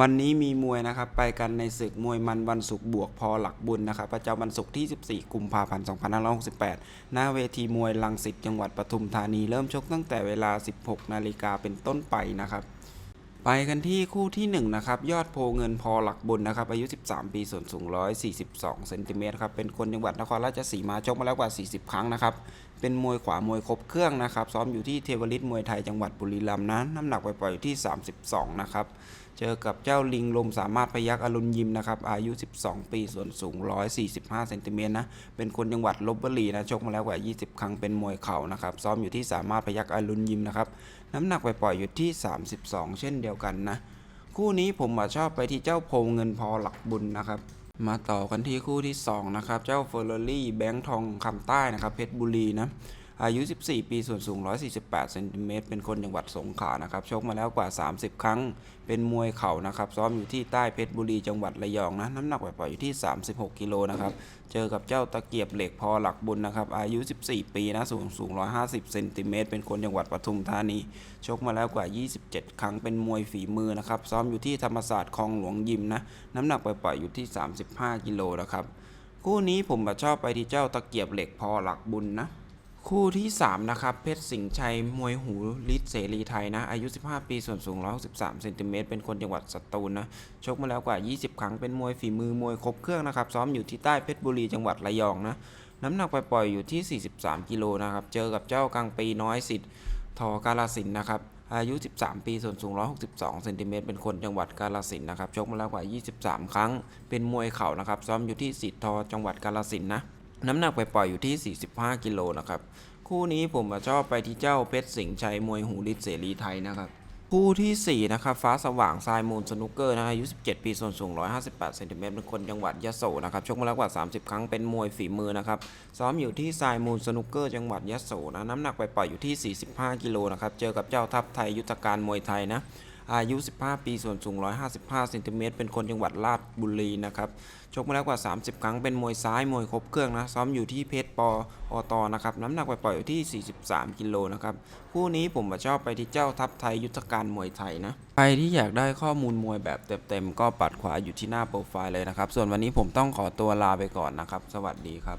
วันนี้มีมวยนะครับ ไปกันในศึกมวยมันวันศุกร์บวกพอหลักบุญนะครับ ประจำวันศุกร์ที่ 14 กุมภาพันธ์ 2568 หน้าเวทีมวยลังสิตจังหวัดปทุมธานีเริ่มชกตั้งแต่เวลา 16 นาฬิกาเป็นต้นไปนะครับ ไปกันที่คู่ที่1นะครับ ยอดโพเงินพอหลักบุญนะครับ อายุ 13 ปีส่วนสูง 142 เซนติเมตรครับ เป็นคนจังหวัดนครราชสีมาชกมาแล้วกว่า 40 ครั้งนะครับ เป็นมวยขวามวยครบเครื่องนะครับ ซ้อมอยู่ที่เทวริตมวยไทยจังหวัดบุรีรัมย์นะ น้ำหนักไปปล่อยอยู่ที่ 32 นะครับ เจอกับเจ้าลิงลมสามารถพยักอรุณยิมนะครับ อายุ 12 ปี ส่วนสูง 145 เซนติเมตรนะ เป็นคนจังหวัดลบบุรีนะ ชกมาแล้วกว่า 20 ครั้ง เป็นมวยเข่านะครับ ซ้อมอยู่ที่สามารถพยักอรุณยิมนะครับ น้ำหนักไปปล่อยอยู่ที่ 32 เช่นเดียวกันนะ คู่นี้ผมมาชอบไปที่เจ้าโพเงินพอหลักบุญนะครับ มาต่อกันที่คู่ที่ 2 นะครับ เจ้าเฟอร์รารี่แบงค์ทองคำใต้นะครับ เพชรบุรีนะ อายุ 14 ปี ส่วนสูง 148 เซนติเมตร เป็นคนจังหวัดสงขลา นะครับ ชกมาแล้วกว่า 30 ครั้ง เป็นมวยเข่านะครับ ซ้อมอยู่ที่ใต้เพชรบุรี จังหวัดระยองนะ น้ำหนักปล่อยๆอยู่ที่ 36 กิโลนะครับ เจอกับเจ้าตะเกียบเหล็กพอหลักบุญนะครับ อายุ 14 ปีนะ สูงสูง 150 เซนติเมตร เป็นคนจังหวัดปทุมธานี ชกมาแล้วกว่า 27 ครั้ง เป็นมวยฝีมือนะครับ ซ้อมอยู่ที่ธรรมศาสตร์คลองหลวงยิมนะ น้ำหนักปล่อยๆอยู่ที่ 35 กิโลนะครับ คู่นี้ผมชอบไปที่เจ้าตะเกียบเหล็กพอหลักบุญนะ คู่ที่ 3 นะครับ เพชรสิงห์ชัย มวยหูลิศเสรีไทยนะ อายุ 15 ปี ส่วนสูง 163เซนติเมตร เป็นคนจังหวัดสตูลนะ ชกมาแล้วกว่า 20 ครั้ง เป็นมวยฝีมือ มวยครบเครื่องนะครับ ซ้อมอยู่ที่ใต้เพชรบุรี จังหวัดระยองนะ น้ำหนักไปปล่อยๆอยู่ที่ 43 กิโลนะครับ เจอกับเจ้ากลางปีน้อยสิทธิ์ทอกาลสินนะครับ อายุ 13 ปี ส่วนสูง 162เซนติเมตร เป็นคนจังหวัดกาลสินนะครับ ชกมาแล้วกว่า 23 ครั้ง เป็นมวยเข่านะครับ ซ้อมอยู่ที่สิทธิ์ทอจังหวัดกาลสินนะ น้ำหนักไปปล่อยอยู่ที่ 45 กิโลนะครับ คู่นี้ผมชอบไปที่เจ้าเพชรสิงห์ชัยมวยหูฤทธิ์เสรีไทยนะครับ คู่ทีสี่ 4 นะครับ ฟ้าสว่างทรายมูลสนุกเกอร์นะอายุ 17 ปีส่วนสูง 158เซนติเมตรเป็นคนจังหวัดยะโสนะครับ ชกมาแล้วกว่า 30 ครั้งเป็นมวยฝีมือนะครับ ซ้อมอยู่ที่ทรายมูลสนุกเกอร์จังหวัดยะโสนะ น้ำหนักไปปล่อยอยู่ที่ 45 กิโลนะครับ เจอกับเจ้าทัพไทยยุทธการมวยไทยนะ อายุ 15 ปี ส่วนสูง 155เซนติเมตรเป็นคนจังหวัดราชบุรีนะครับ ชกมาแล้วกว่า 30 ครั้ง เป็นมวยซ้าย มวยครบเครื่องนะ ซ้อมอยู่ที่เพชรปออตนะครับ น้ำหนักไปปล่อยอยู่ที่ 43 กิโลนะครับ คู่นี้ผมชอบไปที่เจ้าทัพไทยยุทธการมวยไทยนะ ใครที่อยากได้ข้อมูลมวยแบบเต็มๆ ก็ปัดขวาอยู่ที่หน้าโปรไฟล์เลยนะครับ ส่วนวันนี้ผมต้องขอตัวลาไปก่อนนะครับ สวัสดีครับ